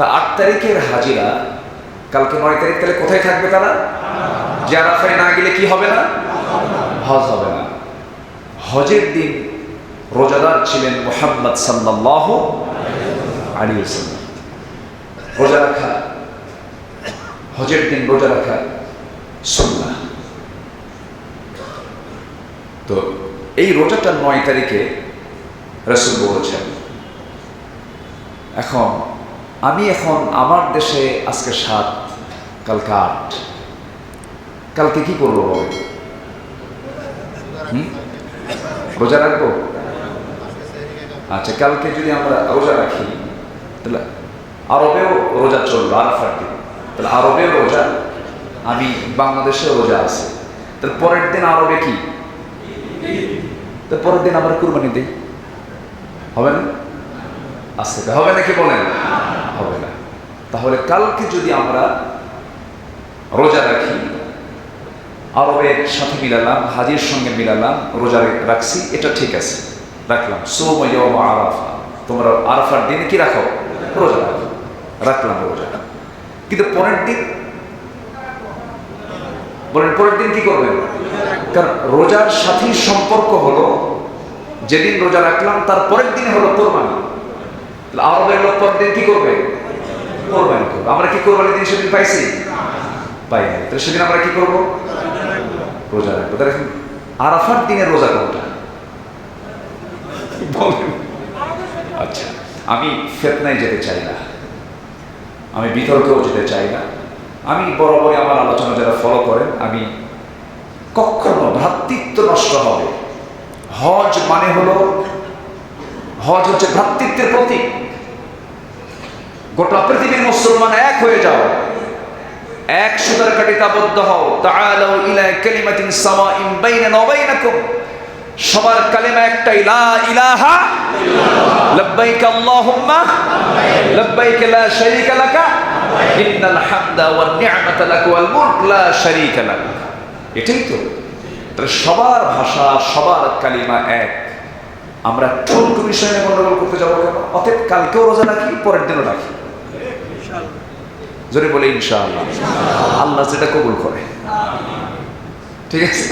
তা আট তারিখের হাজিরা, কালকে নয় তারিখ তাহলে কোথায় থাকবে তারা? যে আরাফায় না গেলে কি হবে না? হজ হবে না। হজের দিন রোজাদার ছিলেন মোহাম্মদ সাল্লাহ আলী রোজা রাখা, হজের দিন রোজা রাখা সুন্নাহ। তো এই রোজাটা নয় তারিখে রসুল বলেছেন। এখন আমি এখন আমার দেশে আজকে সাত কালকে আট কালকে কি করব? রোজা রাখব? আচ্ছা কালকে যদি আমরা রোজা রাখি, তাহলে আরবেও রোজা চলবে আরাফার দিন। তাহলে আরবেও রোজা, আমি বাংলাদেশে রোজা আছে। তাহলে পরের দিন আরবে কি? তো পরের দিন আমরা কুরবানি দিই। হবে না? আজকে হবে নাকি বলেন? তাহলে কালকে যদি আমরা রোজা রাখি আরবের সাথে মিলালাম, হাজির সঙ্গে মিলালাম, রোজা রাখছি, এটা ঠিক আছে। রাখলাম। সোময় আরাফা। তোমরা আরাফার দিনে কি রাখো? রোজা রাখো। রাখলাম রোজা। কিন্তু পরের দিন বলেন, পরের দিন কি করবেন? কারণ রোজার সাথী সম্পর্ক হলো, যেদিন রোজা রাখলাম, তার পরের দিন হলো কোরবানি। আরবের লোক পরের দিন কি করবে? করবে। আমরা কি কোরবানি দিন সেদিন পাইছি? পাই নাই। তাহলে সেদিন আমরা কি করব? রোজা রাখব। তাহলে আরাফার দিনের রোজা কোনটা? আচ্ছা আমি ফেতনায় যেতে চাই না। আমি বিতর্কেও যেতে চাই না। আমি বরাবরই আমার আলোচনা যারা ফলো করেন, আমি কখনো ভ্রাতৃত্ব নষ্ট হবে। হজ মানে হলো, হজ হচ্ছে ভ্রাতৃত্বের প্রতীক। গোটা পৃথিবীর মুসলমান এক হয়ে যাও। এক সুতার কাটিতে আবদ্ধ হও। তাআলাউ ইলা কালিমাতিন সাওয়াইন বাইনানা ওয়া বাইনাকুম। সবার কালেমা একটাই, লা ইলাহা লাব্বাইক আল্লাহুম্মা লাব্বাইক লা শারীকা লাকা। ইন্নাল হামদা ওয়ান নি'মাতা লাক ওয়াল মুলক, লা শারীকা লাক। এটাই তো। সবার ভাষা, সবার কালিমা এক। আমরা ঠুনকু বিষয়ে গন্ডগোল করতে যাব কেন? অতএব কালকেও রোজা রাখি, পরের দিনও রাখি। জোরে বলে ইনশাআল্লাহ। আল্লাহ সেটা কবুল করে। ঠিক আছে?